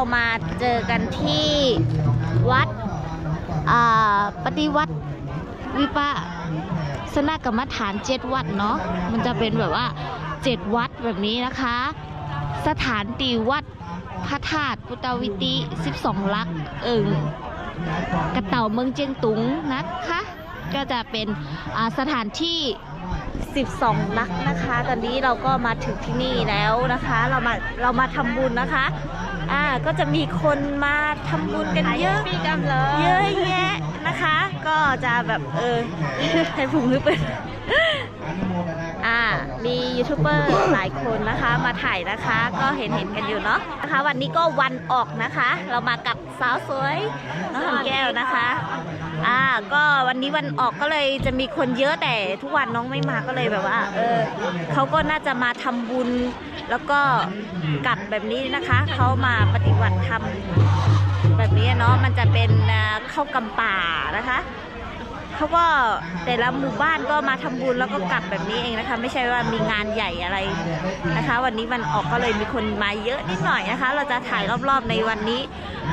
เรามาเจอกันที่วัดปฏิวัติวิปัสสนกรรมฐานเจ็ดวัดเนาะมันจะเป็นแบบว่าเจ็ดวัดแบบนี้นะคะ สถานตีวัดพระธาตุพุทธวิติ 12 ลักษณ์เอิงกระเต่าเมืองเจียงตุงนะคะ ก็จะเป็นสถานที่ 12 ลักษณ์นะคะ ตอนนี้เราก็มาถึงที่นี่แล้วนะคะ เรามาเรามาทำบุญนะคะ อ่าก็จะมีคนมาทำบุญกันเยอะ เยอะแยะนะคะ ก็จะแบบเออให้ผุงหรือเป็นอ่า มียูทูบเบอร์หลายคนนะคะมาถ่ายนะคะ ก็เห็นเห็นกันอยู่เนาะนะคะ วันนี้ก็วันออกนะคะ เรามากับสาวสวยน้องหอมแก้วนะคะอ่าก็วันนี้วันออกก็เลยจะมีคนเยอะแต่ทุกวันน้องไม่มาก็เลยแบบว่า เออเขาก็น่าจะมาทำบุญ แล้วก็กลับแบบนี้นะคะเขามาปฏิบัติธรรมแบบนี้เนาะมันจะเป็นเข้ากำป่านะคะ เขาก็แต่ละหมู่บ้านก็มาทำบุญแล้วก็กลับแบบนี้เองนะคะ ไม่ใช่ว่ามีงานใหญ่อะไรนะคะ วันนี้วันออกก็เลยมีคนมาเยอะนิดหน่อยนะคะ เราจะถ่ายรอบๆในวันนี้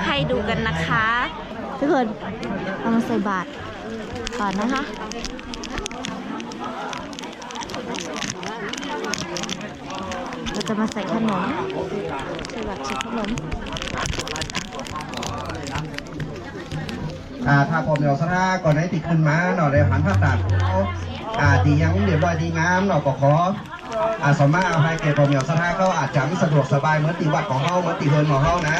ให้ดูกันนะคะ ทุกคนเอามาใส่บาตรก่อนนะคะเราจะมาใส่ขนมใส่บาตรใส่ขนม อ่าถ้าผมเดียวสระก่อนให้ติดขึ้นมาเนาะเลยหันผ้าตัดอ่าดียังเดี๋ยวบ่อยดีงามเนาะก็ขออ่าสมมาเอาให้เกผมเดี๋ยวสระก็อาจจะไม่สะดวกสบายเหมือนตีวัดของเฮาเหมือนตีเฮินของเฮานะ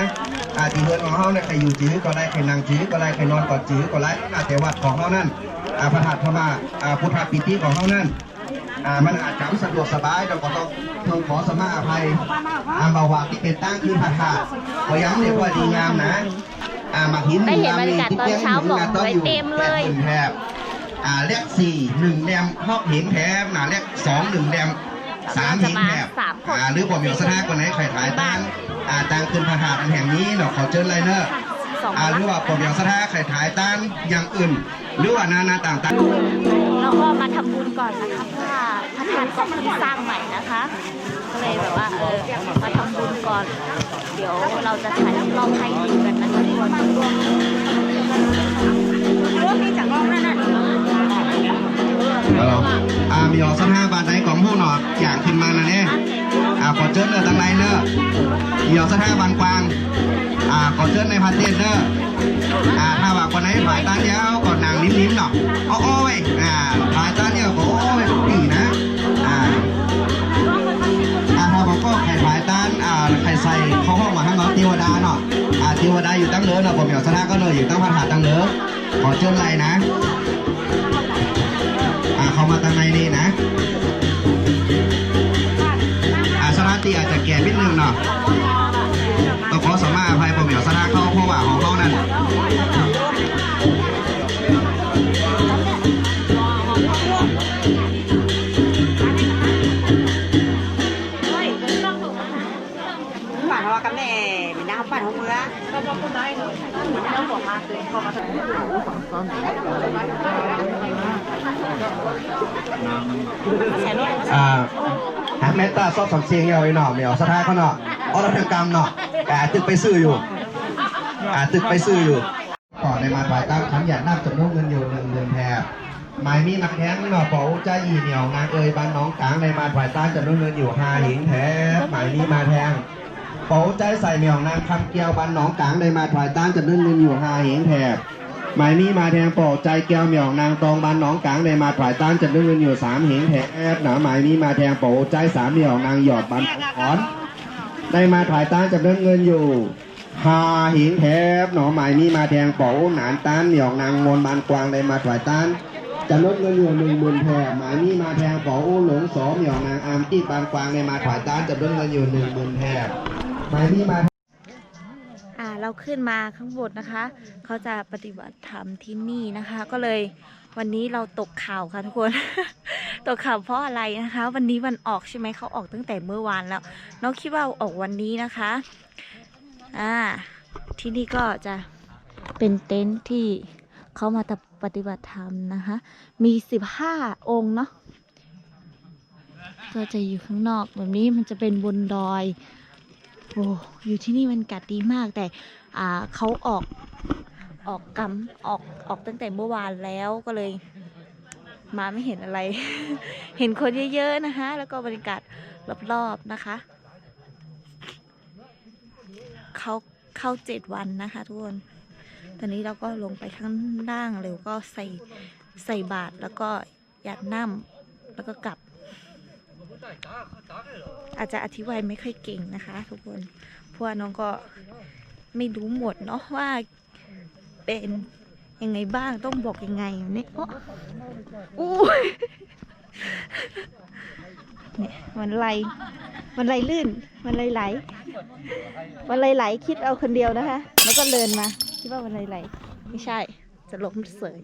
อ่าตีเฮินของเฮาเนี่ยใครอยู่จื้อก็ได้ใครนั่งจื้อก็ได้ใครนอนกอดจื้อก็ได้อ่าแต่วัดของเฮานั่นอ่าพระธาตุพระมาอ่าพุทธปิติของเฮานั่นอ่ามันอาจจะไม่สะดวกสบายเราก็ต้องต้องขอสมมาอภัยอ่าบาวาที่เป็นตั้งคือพระธาตุก็ย้ำเรียกว่าดีงามนะ ได้เห็นบรรยากาศตอนเช้าบอกไว้เต็มเลยแถบอ่าเลขสี่หนึ่งแดมพอกหินแถบหนาเลขสองหนึ่งแดมสามหินแถบสามคนอ่าหรือผมอยู่สถานคนไหนใครถ่ายตั้งอ่าตั้งขึ้นพระธาตุอันแห่งนี้เนาะขอเชิญไลเนอร์สองอ่าหลัรืกอษณ์ว่าผมอยู่สถานใครถ่ายตั้งอย่างอื่น หรือว่านานาต่างต่างเราก็มาทำบุญก่อนนะคะเพราะว่าพระธาตุก็เพิ่งสร้างใหม่นะคะก็เลยแบบว่าเออมาทำบุญก่อน เดี๋ยวเราจะถ่ายรอบๆให้ ดูกันนะคะทุกคนร่วมมีจากรอบนั่นน่ะฮัลโหลอ่ามีออกสถานบานใดของพวกหนออย่างขึ้นมานะเนี่ยอ่าขอเชิญเนอตั้งไลเนอร์มีออกสถาบานกวางอ่าขอเชิญในพันเทศเนออ่าถ้าว่าคนไหนถ่ายตาเดียวก็นางนิ่มๆเนาะโอ้โอ้ยอ่าถ่ายตาเดียวก็โอ้ยดีนะอ่าอ่าถ้าบอกก็ใครถ่ายตานอ่าใครใส่เข้าห้องมาให้เนาะเทวดาเนาะอ่า เทวดาอยู่ตั้งเหลือเนาะผมอยู่สระก็เลยอยู่ตั้งพระธาตั้งเหลือขอเชิญไรนะอ่าเขามาตั้งในนี่นะอ่าสระตีอาจจะแก่นิดนึงเนาะต้องขอสมาอภัยผมเหมียวสระเขาเพราะว่าของเขานั่น อ่าหาเมตตาซอบสองเสียงเอาไว้หน่อเหมียวสถาเขาเนาะเอาเราทำกรรมเนาะอ่าตึกไปซื้ออยู่อ่าตึกไปซื้ออยู่ต่อในมาฝ่ายตั้งขันหยาดน้ำจำนวนเงินอยู่หนึ่งเงินแทบหมายมีนักแข้งเนาะเป๋าใจอีเหนียวนางเอยบ้านน้องกลางในมาฝ่ายตั้งจำนวนเงินอยู่ห้าหิงแทบหมายมีมาแทง เป๋าใจใส่เหนียวนางคำเกียวบ้านน้องกลางในมาฝ่ายตั้งจำนวนเงินอยู่ห้าหิงแทบหมายนี้มาแทงโปอกใจแก้วเหมียวนางตองบานหน้องกลางในมาถ่ายต้านจะด้วยเงินอยู่สามเหงแถบหนาหมายนี้มาแทงโปอกใจสามเหมียวนางหยอดบันขอนได้มาถ่ายต้านจะด้วยเงินอยู่หาหิงแถบหนอหมายนี้มาแทงโปอกหนานต้านเหมียวนางมนบานกวางในมาถ่ายต้านจะลดเงินอยู่หนึ่งหมื่นแถบหมายนี้มาแทงโปอกหลงสอเหมียวนางอามที่บานกวางในมาถ่ายต้านจะลดเงินอยู่หนึ่งหมื่นแถบ หมายนี้มาอ่าเราขึ้นมาข้างบนนะคะ เขาจะปฏิบัติธรรมที่นี่นะคะ ก็เลยวันนี้เราตกข่าวค่ะทุกคน ตกข่าวเพราะอะไรนะคะ วันนี้วันออกใช่ไหมเขาออกตั้งแต่เมื่อวานแล้วน้องคิดว่าออกวันนี้นะคะอ่าที่นี่ก็จะเป็นเต็นท์ที่เขามาปฏิบัติธรรมนะคะ มีสิบห้าองค์เนาะก็จะอยู่ข้างนอกแบบนี้มันจะเป็นบนดอย อ้อยู่ที่นี่มันกัดดีมากแต่อ่าเขาออกออกกำออกออกตั้งแต่เมื่อวานแล้วก็เลย มาไม่เห็นอะไร เห็นคนเยอะๆนะคะแล้วก็บรรยากาศรอบๆนะคะเขาเข้าเจ็ดวันนะคะทุกคนตอนนี้เราก็ลงไปข้างล่างเร็วก็ใส่ใส่บาตรแล้วก็หยาดน้ำแล้วก็กลับ อาจจะอธิบายไม่ค่อยเก่งนะคะ ทุกคนเพราะว่าน้องก็ไม่รู้หมดเนาะว่าเป็นยังไงบ้างต้องบอกยังไงเนี่ยโอ้อู้ยเนี่ยมันไหลมันไหลลื่น มันไหลไหล มันไหลไหลคิดเอาคนเดียวนะคะ แล้วก็เดินมา คิดว่ามันไหลไหล ไม่ใช่ จะล้มเสย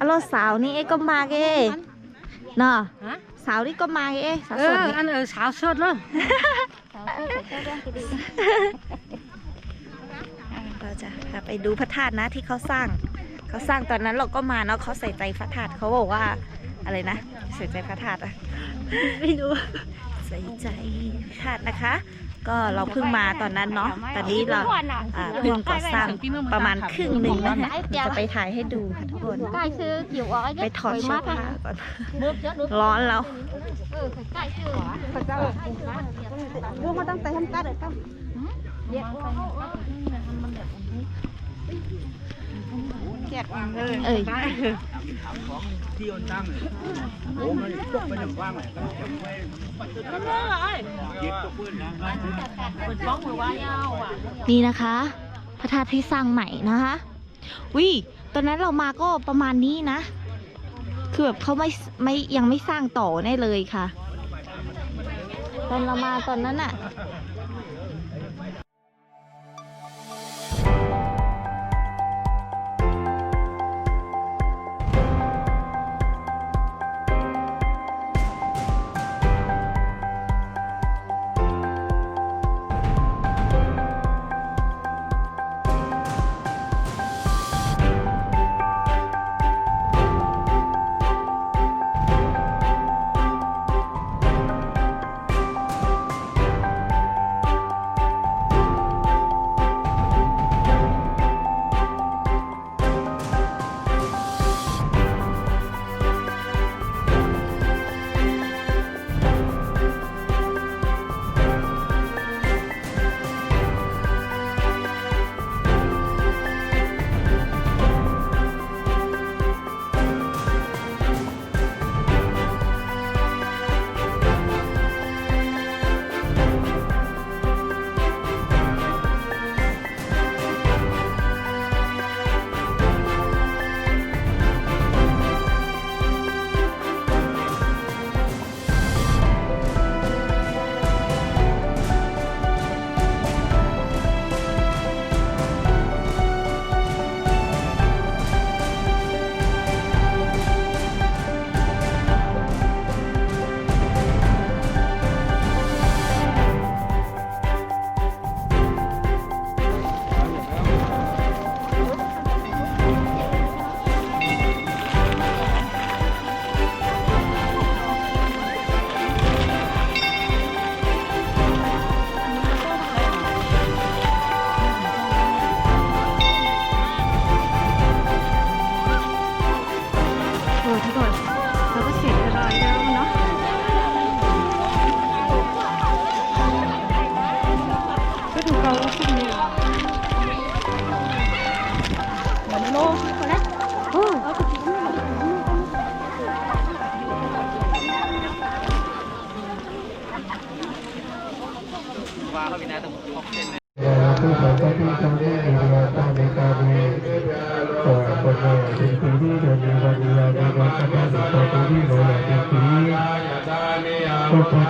อะโลสาวนี่เอ๊ะก็มาเอ๊ะเนาะฮะสาวนี่ก็มาเอ๊ะสาวเอสดอนี่อันเออสาวสดเลยเราจะพาไปดูพระธาตุนะที่เขาสร้าง เขาสร้างตอนนั้นเราก็มาเนาะเขาใส่ใจพระธาตุเขาบอกว่าอะไรนะใส่ใจพระธาตุอะไม่รู้ใส่ใจพระธาตุนะคะ ก็เราเพิ่งมาตอนนั้นเนาะ ตอนนี้เราอ่าเพิ่งก่อสร้างประมาณครึ่งหนึ่งนะคะจะไปถ่ายให้ดูค่ะทุกคน ไปถอดเสื้อผ้าก่อน ร้อนแล้ว ừ phải cái sư thật ra là vô mà tăng tay không cắt được không điện เอ้ยนี่นะคะ พระธาตุที่สร้างใหม่นะคะวิตอนนั้นเรามาก็ประมาณนี้นะ คือแบบเขาไม่ไม่ยังไม่สร้างต่อแน่เลยค่ะ ตอนเรามาตอนนั้นอะ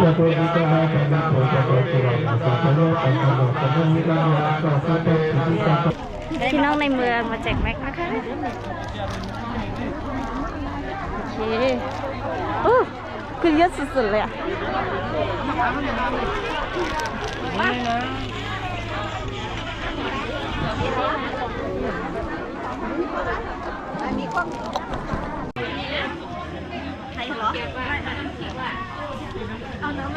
พี่น้องในเมืองมาแจกแม็กนะคะ โอเคโอ้คือเยอะสุดๆเลยอะห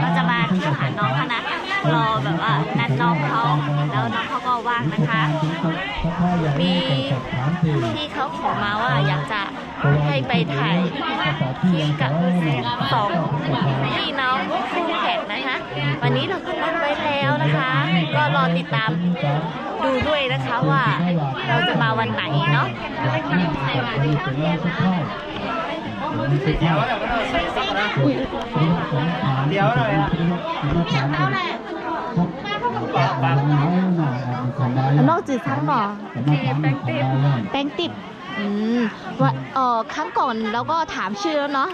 เราจะมาเที่ยวหาน้องเขานะรอแบบว่านัดน้องเขาแล้วน้องเขาก็ว่างนะคะ มีที่เขาขอมาว่าอยากจะให้ไปถ่ายคลิปกับสองพี่น้องคู่แข่งนะคะ วันนี้เราก็นัดไว้แล้วนะคะ ก็รอติดตามดูด้วยนะคะว่าเราจะมาวันไหนเนาะ เดี๋ยวหน่อยอะนอกจืดทั้งหรอแป้งติบอืมว่าเออครั้งก่อนเราก็ถามชื่อแล้วเนาะ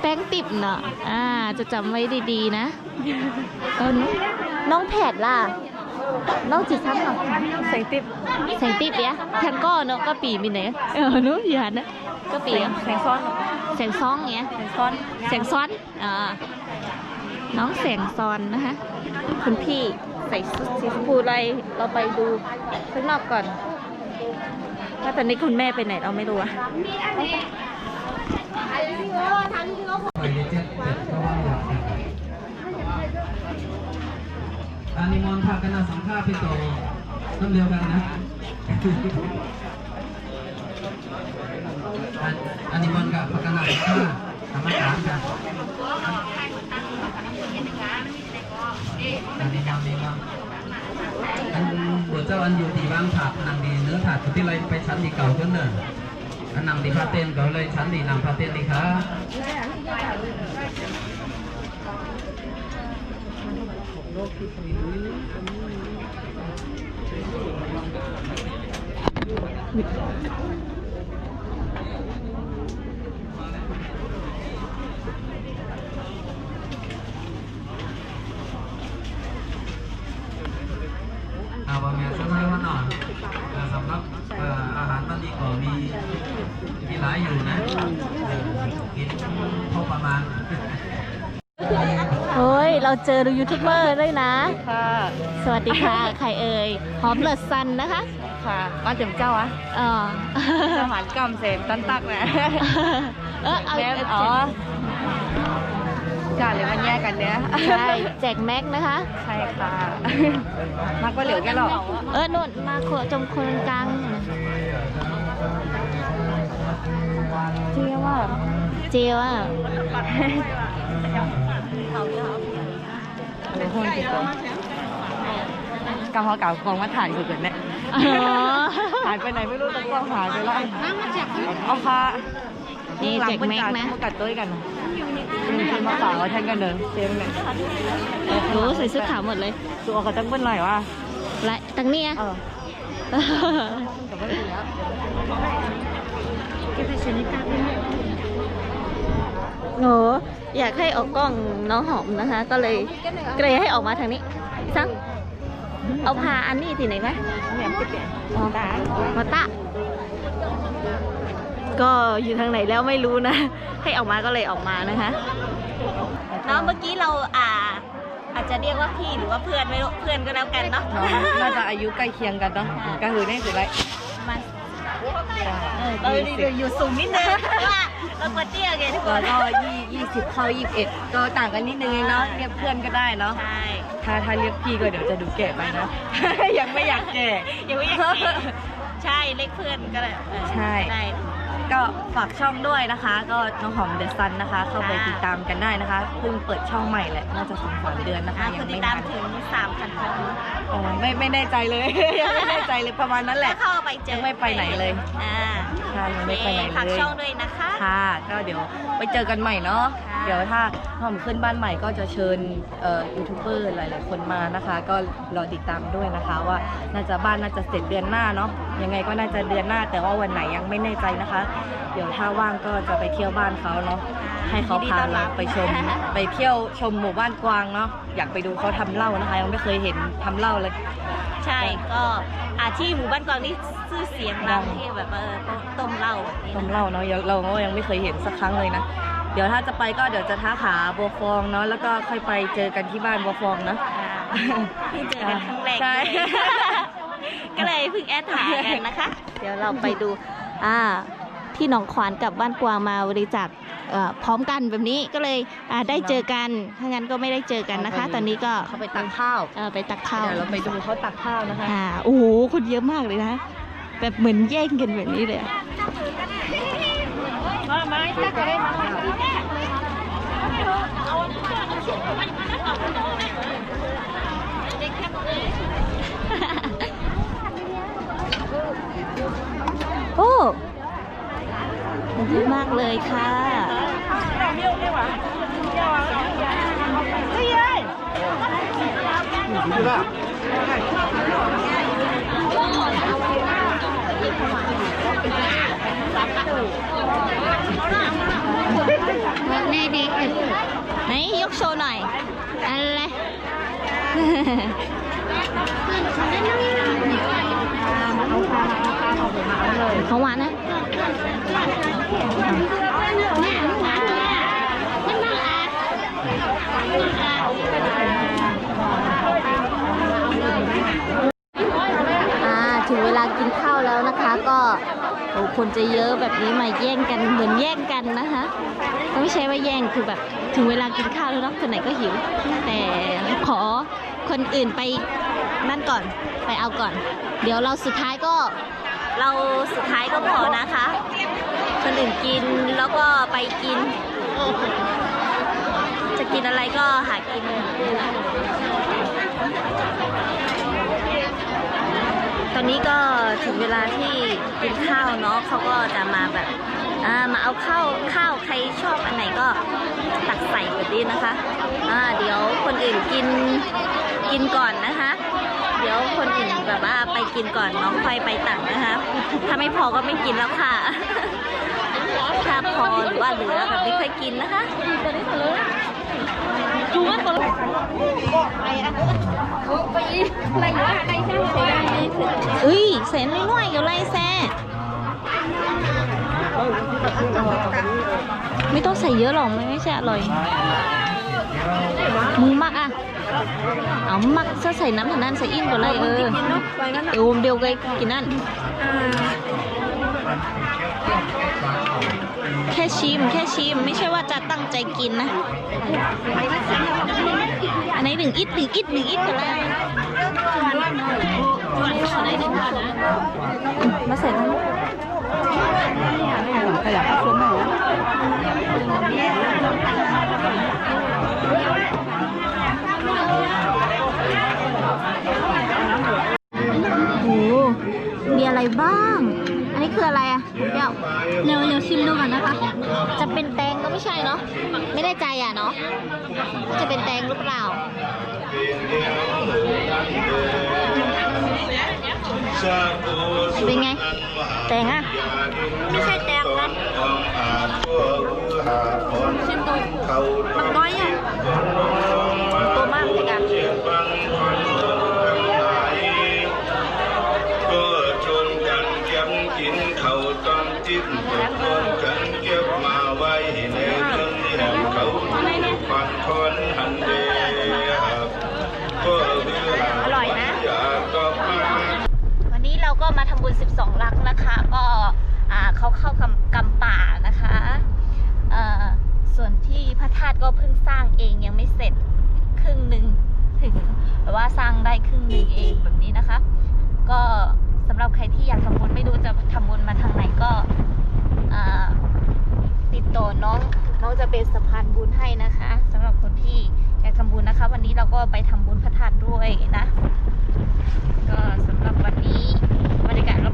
แป้งติบเนาะอ่า จะจำไว้ดีๆนะเออน้องน้องแผดล่ะน้องจืดทั้งหรอแสงติบแสงติบเนี่ยแทงก้อนเนาะก็ปีมีไหนเออนู้อยู่หันนะ ก็ปีแสงซ้อนแสงซ้องเงี้ยแสงซ้อนแสงซ้อนอ่าน้องแสงซ้อนนะคะคุณพี่ใส่ชุดสีชมพูอะไรเราไปดูข้างนอกก่อนว่าตอนนี้คุณแม่ไปไหนเราไม่รู้อะอานิมอนต์พากันเอาสัมภาษณ์พี่โตน้ำเดียวกันนะ อันอานิมนกับพากันาสัมภาษณ์ธรรมาสตร์กันอันนี้นำนี้นำอันบวชเจ้าอันอยู่ที่บางถาดนางดีเนื้อถาดที่ไรไปชั้นดีเก่าขึ้นเนอะอันนำดีพาเต้นเก็เลยชั้นดีนำพาเต้นดีครับอบะเมียช่วยว่าหน่อยเอ่อสำหรับเอ่ออาหารวันนี้ก็มีมีหลาย อยู่นะเอ่อกินพอประมาณเฮ้ย เราเจอดูยูทูบเบอร์ด้วยนะ ค่ะ สวัสดีค่ะ ใครเอ่ย หอมเลิศซันนะคะ ค่ะมาถึงเจ้าอะเออสมานกำเสมตันตักนะเออเอาแม่เอาอ๋อจ้าเลยมันแยกกันเนี้ยใช่แจกแม็กนะคะ ใช่ค่ะ มากกว่าเหลือแค่หรอกเออนุ่นมาโคจมคนกลาง เจว่ะกำเขาเก่ากองมาถ่ายคือเกิดเนี่ยหายไปไหนไม่รู้ตะกล้องหายไปแล้วเอาพานี่หลัแจงกเม็กนะกัดต้วกันนะคือมาฝาวแทนกันเดินเซมเนี่ยโอ้ใส่เสื้อขาวหมดเลยตัวเขาจังเปิ้ลหน่อยว่าและตังเนี้ยเออแต่ไม่ถึงแล้วโหอยากให้ออกกล้องน้องหอมนะคะ ก็เลยก็เลยให้ออกมาทางนี้ซังเอาพาอันนี้ที่ไหนไหมเนี่ยมันจะเปลี่ยนอ๋อมาตะก็อยู่ทางไหนแล้วไม่รู้นะ ให้ออกมาก็เลยออกมานะคะเนาะเมื่อกี้เราอ่า อาจจะเรียกว่าพี่หรือว่าเพื่อนไม่รู้เพื่อนก็แล้วกันเนาะน้องน่าจะอายุใกล้เคียงกันเนาะก็คือนี่คือไรมา เออก็อยู่สูงนิดนึงเพราะว่าเราตัวเตี้ยไงทุกคแล้วนก็ยี่ยี่สิบเข้ายี่สิบเอ็ดก็ต่างกันนิดนึงเองเนาะเรียกเพื่อนก็ได้เนาะใช่ถ้าถ้าเรียกพี่ก็เดี๋ยวจะดูแก่ไปนะ ยังไม่อยากแก่ยังไม่อยากเก่งใช่เล็กเพื่อนก็ได้เออใช่ได้ ก็ฝากช่องด้วยนะคะ ก็น้องหอมเดอะซันนะคะ เข้าไปค่ะติดตามกันได้นะคะเพิ่งเปิดช่องใหม่แหละน่าจะสองสามเดือนนะคะอะยัคนงติดไม่ตานามนถึงสามพันคนอ๋อไม่ไม่แน่ใจเลย ยังไม่แน่ใจเลยประมาณนั้นแหละเข้าไปเจอยังไม่ไปไหนเลย อ่าค่ะยังไม่ไปไหนเลยฝากช่องด้วยนะคะ ค่ะ ก็เดี๋ยวไปเจอกันใหม่เนาะค่ะ เดี๋ยวถ้าหอมขึ้นบ้านใหม่ก็จะเชิญเอ่อยูทูบเบอร์หลาย ๆ คนมานะคะ ก็รอติดตามด้วยนะคะว่าน่าจะบ้านน่าจะเสร็จเดือนหน้าเนาะ ยังไงก็น่าจะเดือนหน้า แต่ว่าวันไหนยังไม่แน่ใจนะคะ เดี๋ยวถ้าว่างก็จะไปเที่ยวบ้านเขาเนาะให้เขาพาเราไปชม ไปเที่ยวชมหมู่บ้านกวางเนาะอยากไปดูเขาทำเหล้านะคะ ยังไม่เคยเห็นทำเหล้าเลย ใช่ก็อาที่หมู่บ้านกวางนี่ชื่อเสียงดังที่แบบเออต้มเหล้าแบบนี้ต้มนะเหล้าเนาะยังเราก็ยังไม่เคยเห็นสักครั้งเลยนะเดี๋ยวถ้าจะไปก็เดี๋ยวจะท้าขาบัวฟองเนาะแล้วก็ค่อยไปเจอกันที่บ้านบัวฟองนะอ่าเพิ่งเจอกันครั้งแรกใช่ด้วย ก็เลยเพิ่งแอดถ่ายกันนะคะ เดี๋ยวเราไปดูอ่าที่หนองขวานกับบ้านกวางมาบริจาคเอ่อพร้อมกันแบบนี้ก็เลยอ่าได้เจอกันถ้างั้นก็ไม่ได้เจอกันนะคะ ตอนนี้ก็เขาไปตักข้าวเออไปตักข้าว เดี๋ยวเราไปดูเขาตักข้าวนะคะอ่าโอ้โหคนเยอะมากเลยนะ แบบเหมือนแย่งกันแบบนี้เลยอะ โอ้เยอะมากเลยค่ะนี่เน่ดีไหนยกโชว์หน่อย อะไร ของหวานนะอ่าถึงเวลากินข้าวแล้วนะคะ ก็โอ้คนจะเยอะแบบนี้มาแย่งกันเหมือนแย่งกันนะคะก็ไม่ใช่ว่าแย่งคือแบบถึงเวลากินข้าวแล้วเนาะคนไหนก็หิว แต่ขอคนอื่นไปนั่นก่อนไปเอาก่อน เดี๋ยวเราสุดท้ายก็ เราสุดท้ายก็พอนะคะ คนอื่นกินแล้วก็ไปกิน จะกินอะไรก็หากินตอนนี้ก็ถึงเวลาที่กินข้าวเนาะเขาก็จะมาแบบมาเอาข้าวข้าวใครชอบอันไหนก็ตักใส่แบบนี้นะคะอ่าเดี๋ยวคนอื่นกินกินก่อนนะคะ ดี๋ยวคนอื่นแบบว่าไปกินก่อนน้องค่อยไปตักนะคะ ถ้าไม่พอก็ไม่กินแล้วค่ะ ถ้าพอหรือว่าเหลือแบบนี้ค่อยกินนะคะอุ้ยเส้นน้อยๆอยู่ไรแซ่ไม่ต้องใส่เยอะหรอกมันไม่ใช่อร่อยมึงมักอะ เอามักจะใส่น้ำถังนั้นใส่อินก่อนเลยเออเดี๋ยวเดียวกันกินนั่นแค่ชิม แค่ชิม ไม่ใช่ว่าจะตั้งใจกินนะ อันไหนหนึ่งอิดหนึ่งอิดหนึ่งอิดก็ได้มาเสร็จแล้วขยับเข้า ช่วงไหนนี้คืออะไรอะคุณแก้วเร็วเร็วชิมดูก่อนนะคะ จะเป็นแตงก็ไม่ใช่เนาะ ไม่ได้ใจอะเนาะว่าจะเป็นแตงหรือเปล่าเป็นไง แตงอะ ไม่ใช่แตงนะชิมดูมันน้อยอะ อร่อยนะ วันนี้เราก็มาทำบุญ 12 ลักนะคะ ก็เขาเข้ากำกำป่านะคะ ส่วนที่พระธาตุก็เพิ่งสร้างเองยังไม่เสร็จครึ่งหนึ่งถึงแบบว่าสร้างได้ครึ่งหนึ่งเองแบบนี้นะคะ ก็สำหรับใครที่อยากทำบุญไม่รู้จะทำบุญมาทางไหนก็ ติดต่อน้องน้องจะเป็นสะพานบุญให้นะคะ สำหรับคนที่อยากทำบุญนะคะ วันนี้เราก็ไปทำบุญพระธาตุด้วยนะ ก็สำหรับวันนี้บรรยากาศร